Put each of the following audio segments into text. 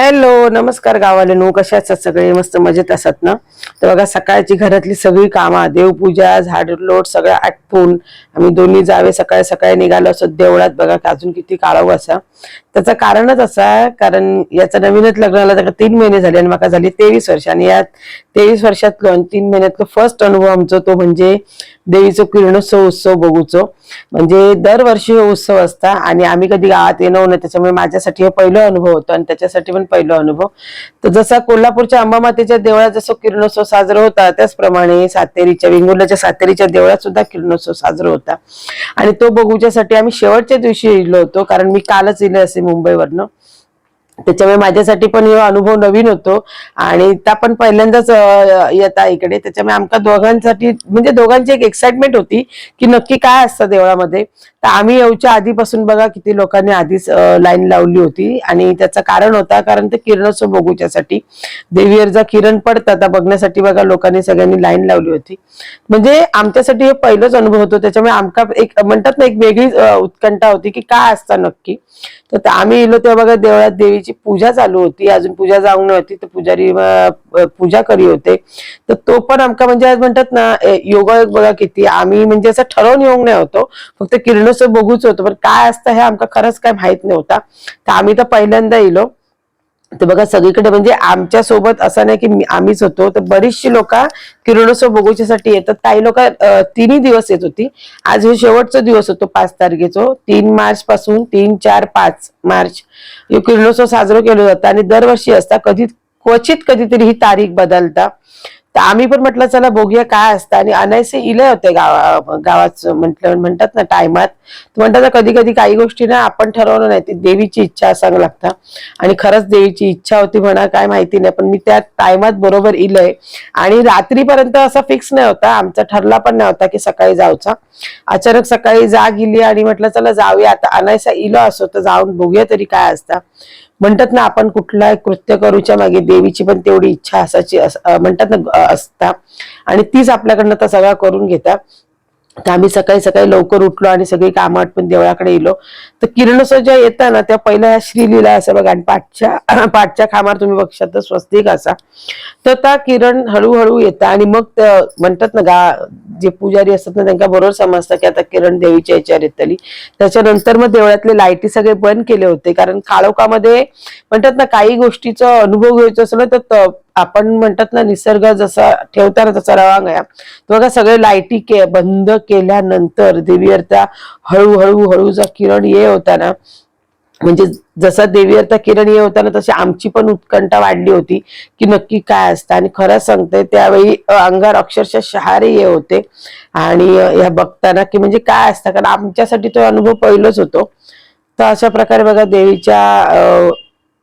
Hello नमस्कार गावाले कशा असतात सगळे? मस्त मजेत असतात ना? तर बघा सकाळची घरातली सगळी कामं देवपूजा झाड लोट सगळं आटपून आम्ही दोन्ही जावे सकाळी सकाळी निघालो असो देवळात. बघा अजून किती काळावं असा. त्याचं कारणच असं कारण याचं नवीनच लग्नाला त्याला तीन महिने झाले आणि मला झाली तेवीस वर्ष. आणि या तेवीस वर्षातलो आणि तीन महिन्यातलो फर्स्ट अनुभव आमचो तो म्हणजे देवीचो किरणोत्सव उत्सव बघूचो. म्हणजे दरवर्षी हे उत्सव असता आणि आम्ही कधी गावात येणं नाही त्याच्यामुळे माझ्यासाठी हे पहिला अनुभव होतो आणि त्याच्यासाठी पण पहिला अनुभव. तर जसा कोल्हापूरच्या अंबामातेच्या देवळात जसं किरणोत्सव साजरा होता त्याचप्रमाणे सातेरीच्या वेंगुर्ल्याच्या सातेरीच्या देवळात सुद्धा किरणोत्सव साजरा होता. आणि तो बघूच्यासाठी आम्ही शेवटच्या दिवशी इलो होतो कारण मी कालच इले असे मुंबईवरनं त्याच्यामुळे माझ्यासाठी पण हे अनुभव नवीन होतो. आणि त्या पण पहिल्यांदाच येता इकडे. त्याच्यामुळे आमका दोघांसाठी म्हणजे दोघांची एक एक्साइटमेंट होती की नक्की काय असतं देवळामध्ये. तर आम्ही येऊच्या आधीपासून बघा किती लोकांनी आधीच लाईन लावली होती. आणि त्याचं कारण होता कारण ते किरणोत्सव बघूच्यासाठी देवीवरचा किरण पडतं त्या बघण्यासाठी बघा लोकांनी सगळ्यांनी लाईन लावली होती. म्हणजे आमच्यासाठी हे पहिलंच अनुभव होतो. त्याच्यामुळे आमका एक म्हणतात ना एक वेगळीच उत्कंठा होती की काय असतं नक्की. तर आम्ही येलो तेव्हा बघा देवळात देवीची पूजा चालू होती अजून पूजा जाऊन नव्हती तर पुजारी पूजा करी होते. तर तो पण आमका म्हणजे आज म्हणतात ना ए, योगायोग बघा किती. आम्ही म्हणजे असं ठरवून येऊ नाही होतो. फक्त किरणोत्सव बघूच होतो. पण काय असतं हे आमका खरंच काय माहीत नव्हता. तर आम्ही तर पहिल्यांदा येलो तर बघा सगळीकडे म्हणजे आमच्यासोबत असं नाही की आम्हीच होतो तर बरीचशी लोक किरणोत्सव बघूच्यासाठी येतात. काही लोक तिन्ही दिवस येत होती. आज हे शेवटचा दिवस होतो पाच तारखेचो. तीन मार्च पासून तीन चार पाच मार्च हे किरणोत्सव साजरा केला जातं. आणि दरवर्षी असता. कधी क्वचित कधीतरी ही तारीख बदलता. तर आम्ही पण म्हटलं चला बघूया काय असतं. आणि अनायसे इले होते गावा गावात म्हटलं म्हणतात ना टायमात. म्हणतात कधी कधी काही गोष्टी ना आपण ठरवलं नाही. ती देवीची इच्छा असावं लागतं. आणि खरंच देवीची इच्छा होती म्हणा काय माहिती नाही पण मी त्या टायमात बरोबर इलंय आणि रात्रीपर्यंत असा फिक्स नाही होता. आमचा ठरला पण नाही होता की सकाळी जाऊचा. अचानक सकाळी जाग गेली आणि म्हटलं चला जाऊया. आता अनायसा इलो असो तर जाऊन बघूया तरी काय असता. म्हणतात ना आपण कुठला कृत्य करूच्या मागे देवीची पण तेवढी इच्छा असायची म्हणतात ना असता. आणि तीच आपल्याकडनं तर सगळा करून घेता. तर आम्ही सकाळी सकाळी लवकर उठलो आणि सगळी कामं आटपून देवळाकडे येलो तर किरणोत्सव जेव्हा येतात ना त्या पहिल्या श्रीलीला असं बघा आणि पाठच्या पाठच्या खामार तुम्ही बघशात तर स्वस्तिक असा. तर त्या किरण हळूहळू येतात आणि मग म्हणतात ना गा जे पुजारी असतात ना त्यांना बरोबर समजतं की आता किरण देवीच्या याच्यावर येतली. त्याच्यानंतर मग देवळातले लाईटी सगळे बंद केले होते कारण काळोखामध्ये म्हणतात ना काही गोष्टीचा अनुभव घ्यायचा असलं तर त- आपण म्हणतात ना निसर्ग जसा ठेवताना तसा रवांग आहे. तर बघा सगळे लाईटी के बंद केल्यानंतर देवीअर्थ हळूहळू हळूचा किरण ये होता ना म्हणजे जसा देवीवर किरण ये होता ना तशी आमची पण उत्कंठा वाढली होती की नक्की काय असतं. आणि खरं सांगते त्यावेळी अंगार अक्षरशः शहारे ये होते. आणि ह्या बघताना की म्हणजे काय असतं कारण आमच्यासाठी तो अनुभव पहिलोच होतो. तर अशा प्रकारे बघा देवीच्या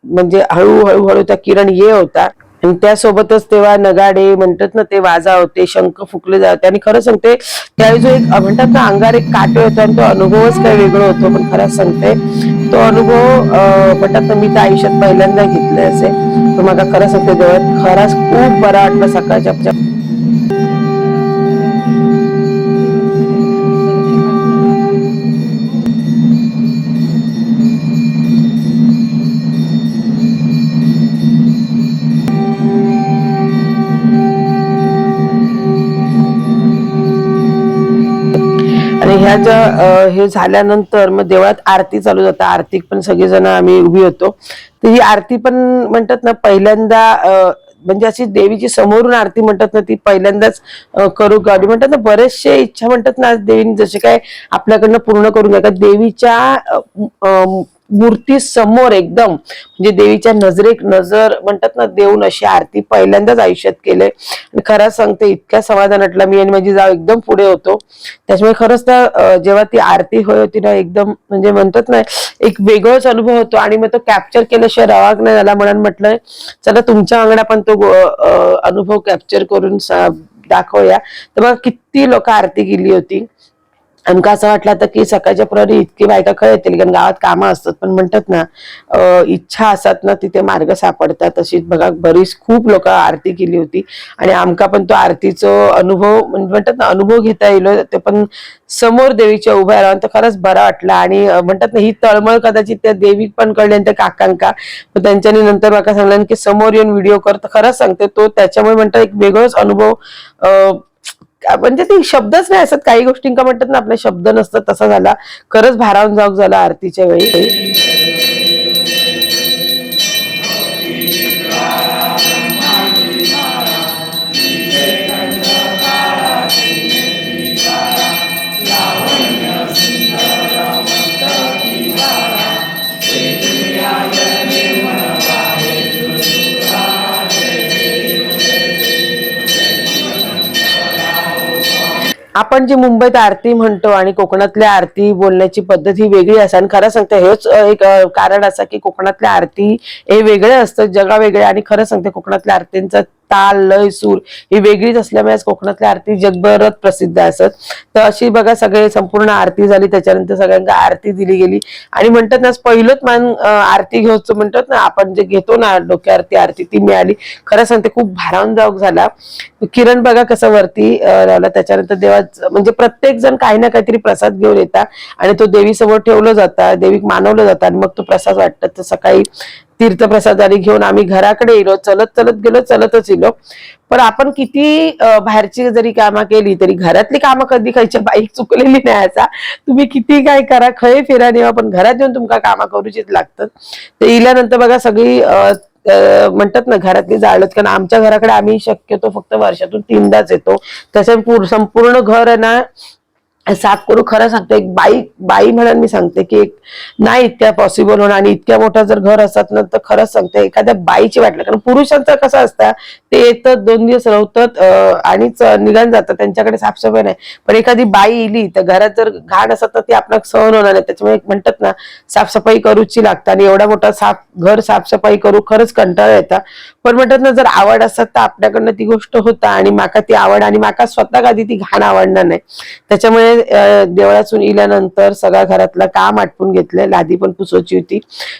म्हणजे हळूहळू हळू त्या किरण ये होता. आणि त्यासोबतच तेव्हा नगाडे म्हणतात ना ते वाजा होते शंख फुकले जाते आणि खरं सांगते त्यावेळी जो एक म्हणतात ना अंगार एक काटे होतो आणि तो अनुभवच काही वेगळं होतो पण खरं सांगते तो अनुभव म्हणतात ना मी त्या आयुष्यात पहिल्यांदा घेतले असे. तर मला खरं सांगते देवळात खरंच खूप बरं वाटलं सकाळच्या ह्या ज्या हे झाल्यानंतर मग देवळात आरती चालू जाते आरती पण सगळेजण आम्ही उभी होतो. तर ही आरती पण म्हणतात ना पहिल्यांदा म्हणजे अशी देवीची समोरून आरती म्हणतात ना ती पहिल्यांदाच करू गाडी म्हणतात ना बरेचसे इच्छा म्हणतात ना देवीने जसे काय आपल्याकडनं पूर्ण करून घ्या. का देवीच्या मूर्ती समोर एकदम म्हणजे देवीच्या नजरेक नजर म्हणतात ना देऊन अशी आरती पहिल्यांदाच आयुष्यात केले. आणि खरंच सांगते इतक्या समाधान वाटला मी आणि माझी जाव एकदम पुढे होतो. त्याच्यामुळे खरंच त्या जेव्हा ती आरती होय होती ना एकदम म्हणजे म्हणतात ना एक वेगळाच अनुभव होतो. आणि मग तो कॅप्चर केल्याशिवाय रवाग नाही झाला म्हणून म्हटलं चला तुमच्या अंगणा पण तो अनुभव कॅप्चर करून दाखवूया. तर बघा किती लोक आरती गेली होती. आमका असं वाटलं होतं की सकाळच्या प्रहरी इतकी बायका खळ येतील कारण गावात कामं असतात. पण म्हणतात ना इच्छा असतात ना तिथे मार्ग सापडतात. तशीच बघा बरीच खूप लोक आरती केली होती. आणि आमका पण तो आरतीचो अनुभव म्हणजे म्हणतात ना अनुभव घेता येईल. ते पण समोर देवीच्या उभ्या राहून तर खरंच बरा वाटला. आणि म्हणतात ना ही तळमळ कदाचित त्या देवीक पण कळली आणि त्या काकांका. पण त्यांच्यानी नंतर बघा सांगलं की समोर येऊन व्हिडिओ कर. तर खरंच सांगते तो त्याच्यामुळे म्हणतात एक वेगळाच अनुभव म्हणजे ते शब्दच नाही असत. काही गोष्टींका म्हणतात ना आपले शब्द नसतात तसा झाला. खरंच भारावून जाऊक झाला आरतीच्या वेळी. आपण जी मुंबईत आरती म्हणतो आणि कोकणातल्या आरती बोलण्याची पद्धत ही वेगळी असा आणि खरं सांगते हेच एक कारण असं की कोकणातल्या आरती हे वेगळे असतं जगा वेगळे आणि खरं सांगते कोकणातल्या आरतींचा ताल लय सूर. ही वेगळीच असल्यामुळे आज कोकणातल्या आरती जगभरात प्रसिद्ध असत तर अशी बघा सगळे संपूर्ण आरती झाली. त्याच्यानंतर सगळ्यांना आरती दिली गेली. आणि म्हणतात ना पहिलंच मान आरती घेऊच म्हणतात ना आपण जे घेतो ना डोक्यावरती आरती ती मिळाली. खरं सांगते खूप भारावून झाला. किरण बघा कसं वरती अं, राहिला त्याच्यानंतर देवा म्हणजे प्रत्येक जण काही ना काहीतरी प्रसाद घेऊन येतात आणि तो देवीसमोर ठेवलं जातं देवीक मानवलं जातं. आणि मग तो प्रसाद वाटतात तर सकाळी तीर्थप्रसादारी घेऊन आम्ही घराकडे येलो चलत चलत गेलो चलतच येलो. पण आपण किती बाहेरची जरी कामं केली तरी घरातली कामं कधी खायच्या बाईक चुकलेली नाही असा. तुम्ही किती काय करा खय फिरा नेवा पण घरात येऊन तुमका कामं करूचीच लागतात. ते इल्यानंतर बघा सगळी म्हणतात ना घरातली जाळत कारण आमच्या घराकडे आम्ही शक्यतो फक्त वर्षातून तीनदाच येतो. त्याच्या संपूर्ण घर आहे ना साफ करू खरं सांगते एक बाई बाई म्हणून मी सांगते की एक नाही इतक्या पॉसिबल होणार आणि इतक्या मोठं जर घर असत ना तर खरंच सांगते एखाद्या बाईची वाटलं कारण पुरुषांचं कसं असतं ते येतात दोन दिवस राहतात आणिच आणि निघून जातात त्यांच्याकडे साफसफाई नाही. पण एखादी बाई इली तर घरात जर घाण असत तर ती आपल्याला सहन होणार नाही. त्याच्यामुळे म्हणतात ना साफसफाई करूची लागतं आणि एवढा मोठा साफ घर साफसफाई करू खरंच कंटाळा येतात पण म्हणतात ना जर आवड असत तर आपल्याकडनं ती गोष्ट होता आणि माका ती आवड आणि माका स्वतः कधी ती घाण आवडणार नाही. त्याच्यामुळे देवळातून इल्यानंतर सगळ्या घरातलं काम आटपून घेतलंय लादी पण पुसवायची होती.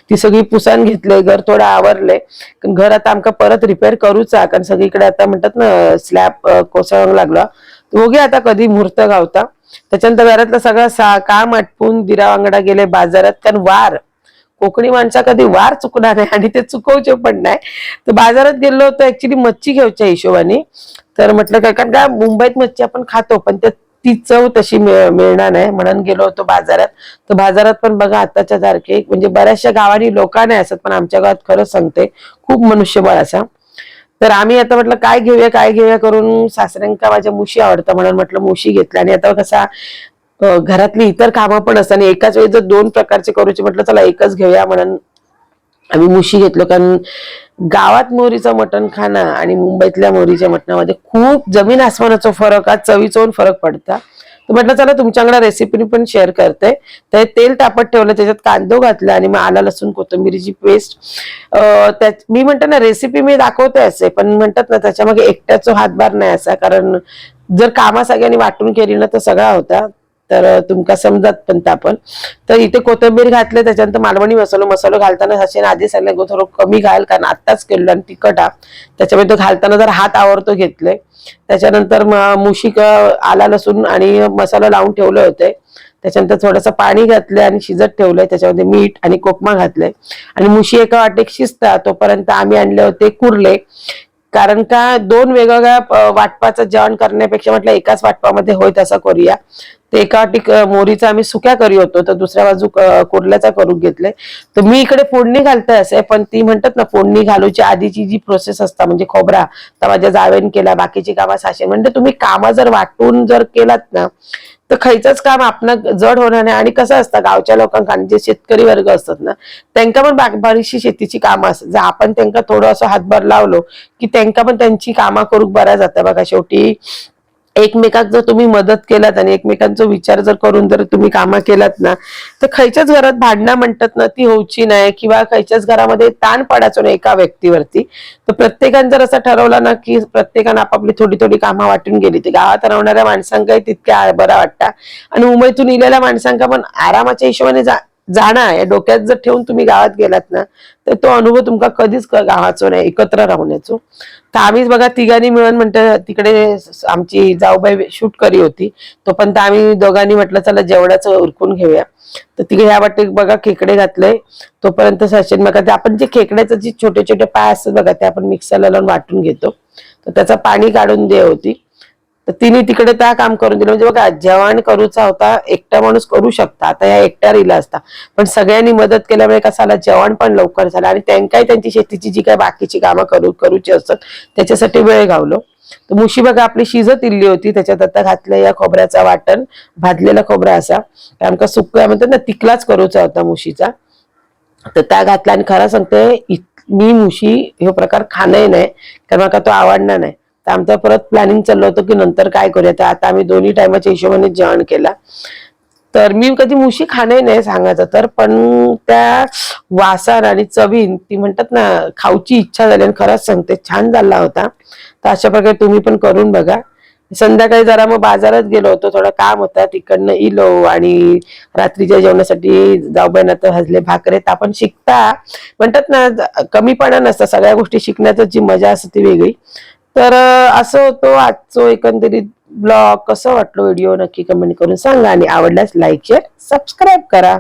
ती सगळी पुसान घेतलंय. घर थोडं आवरलंय. घर आता आमका परत रिपेअर करूचा कारण सगळीकडे आता म्हणतात ना स्लॅब कोसळून लागला. बघूया हो आता कधी मुहूर्त गावता. त्याच्यानंतर घरातलं सगळं सा- काम आटपून दिरावांगडा गेले बाजारात. कारण वार. कोकणी माणसा कधी वार चुकणार नाही आणि ते चुकवचे पण नाही. तर बाजारात गेलो होतो ऍक्च्युली मच्छी घ्यायच्या हिशोबाने. तर म्हटलं काय कारण का मुंबईत मच्छी आपण खातो पण त्या ती चव तशी मिळ- मिळणार नाही. म्हणून गेलो होतो बाजारात. तर बाजारात पण बघा आताच्या सारखे म्हणजे बऱ्याचशा गावांनी लोक नाही असत पण आमच्या गावात खरंच सांगते खूप मनुष्यबळ असा. तर आम्ही आता म्हटलं काय घेऊया काय घेऊया? करून सासऱ्यांका माझ्या मुशी आवडतं? म्हणून म्हटलं मुशी घेतल्या. आणि आता कसा घरातली इतर कामं पण असतात आणि एकाच वेळी जर दोन प्रकारचे करूचे म्हटलं चला एकच घेऊया. म्हणून आम्ही मुशी घेतलो. कारण गावात मोहरीचं मटण खाणं आणि मुंबईतल्या मोहरीच्या मटणामध्ये खूप जमीन आसमानाचा फरक आज चवीचवून फरक पडता. तर म्हटलं चला तुमच्याकडे रेसिपी पण शेअर करते. तर हे तेल तापत ठेवलं त्याच्यात कांदो घातला आणि मग आला लसूण कोथिंबिरीची पेस्ट त्या मी म्हणतो ना रेसिपी मी दाखवते असे पण म्हणतात ना त्याच्यामागे एकट्याचा हातभार नाही असा कारण जर कामा सगळ्यांनी वाटून केली ना तर सगळा होता. तर तुमका समजत पण आपण तर इथे कोथिंबीर घातले त्याच्यानंतर मालवणी मसालो मसालो घालताना हसीन आधी सांगले गो थोडं कमी घाल कारण आत्ताच केलं आणि तिखट हा. त्याच्यामुळे तो घालताना जर हात आवडतो घेतले त्याच्यानंतर मुशिक आला लसूण आणि मसाला लावून ठेवले होते. त्याच्यानंतर थोडंसं पाणी घातलंय आणि शिजत ठेवलंय त्याच्यामध्ये मीठ आणि कोकमा घातलंय आणि मुशी एका वाटेक शिजता तोपर्यंत आम्ही आणले होते कुर्ले. कारण का दोन वेगवेगळ्या वाटपाचं जेवण करण्यापेक्षा म्हटलं एकाच वाटपामध्ये होय तसा करूया. ते एका वाटी मोरीचा आम्ही सुक्या करी होतो तर दुसऱ्या बाजू कुर्ल्याचा करून घेतले. तर मी इकडे फोडणी घालते असे पण ती म्हणतात ना फोडणी घालूची आधीची जी प्रोसेस असता म्हणजे खोबरा तर माझ्या जावेन केला बाकीची कामं साशे. म्हणजे तुम्ही कामं जर वाटून जर केलात ना तर खायचंच काम आपण जड होणार नाही. आणि कसं असतं गावच्या लोकांक आणि जे शेतकरी वर्ग असतात ना त्यांना पण बाक- बरीचशी शेतीची कामं असतात. जर आपण त्यांना थोडं असं हातभार लावलो की त्यांना पण त्यांची कामं करूक बऱ्या जातं बघा शेवटी एकमेकात जर तुम्ही मदत केलात आणि एकमेकांचा विचार जर करून जर तुम्ही कामं केलात ना तर खयच्याच घरात भांडणं म्हणतात ना ती होऊची नाही किंवा खयच्याच घरामध्ये ताण पडायचो नाही एका व्यक्तीवरती. तर प्रत्येकाने जर असं ठरवलं ना की प्रत्येकानं आपापली थोडी थोडी कामं वाटून गेली. ती गावात राहणाऱ्या माणसांकाही तितक्या बरा वाटता. आणि मुंबईतून इलेल्या माणसांका पण आरामाच्या हिशोबाने जा जाणं या डोक्यात जर ठेवून तुम्ही गावात गेलात ना तर तो अनुभव तुमका कधीच गावाचो नाही एकत्र राहण्याचो तर आम्हीच बघा तिघांनी मिळून म्हणतं तिकडे आमची जाऊबाई शूट करी होती. तोपर्यंत आम्ही दोघांनी म्हटलं चला जेवणाचं उरकून घेऊया. तर तिकडे ह्या वाटे बघा खेकडे घातले. तोपर्यंत सचिन बघा ते आपण जे खेकड्याचं जे छोटे छोटे पाय असतात बघा ते आपण मिक्सरला लावून वाटून घेतो. तर त्याचं पाणी काढून दे होती. तर तिने तिकडे त्या काम करून दिलं. म्हणजे बघा जेवण करूचा होता एकटा माणूस करू शकता. आता या एकट्या रिला असता. पण सगळ्यांनी मदत केल्यामुळे कसं आला जेवण पण लवकर झालं. आणि त्यांकाही त्यांची शेतीची जी काय बाकीची कामं करू करूची असतात त्याच्यासाठी वेळ घावलो तर मुशी बघा आपली शिजत इल्ली होती. त्याच्यात आता घातलं या खोबऱ्याचा वाटण. भाजलेला खोबरा असा. आमका सुक्या म्हणतात ना तिकलाच करूचा होता मुशीचा. तर त्या घातला आणि खरं सांगते मी मुशी हे प्रकार खाणंही नाही. कारण मला तो आवडणार नाही. तर आमचं परत प्लॅनिंग चाललं होतं की नंतर काय करूया. तर आता आम्ही दोन्ही टायमाच्या हिशोबाने जेवण केला. तर मी कधी मुशी खाणे नाही सांगायचं. तर पण त्या वासान आणि चवीन ती म्हणतात ना खाऊची इच्छा झाली आणि खरंच सांगते छान झाला होता. तर अशा प्रकारे तुम्ही पण करून बघा. संध्याकाळी जरा मग बाजारात गेलो होतो. थोडं काम होतं. तिकडनं इलो आणि रात्रीच्या जेवणासाठी जाऊबाईंना तर हजले भाकरे तर आपण शिकता. म्हणतात ना कमीपणा नसता. सगळ्या गोष्टी शिकण्याचं जी मजा असते ती वेगळी. तर असं होतो आजचो एकंदरीत ब्लॉग. कसं वाटलं व्हिडिओ नक्की कमेंट करून सांगा आणि आवडल्यास लाईक शेअर सबस्क्राईब करा.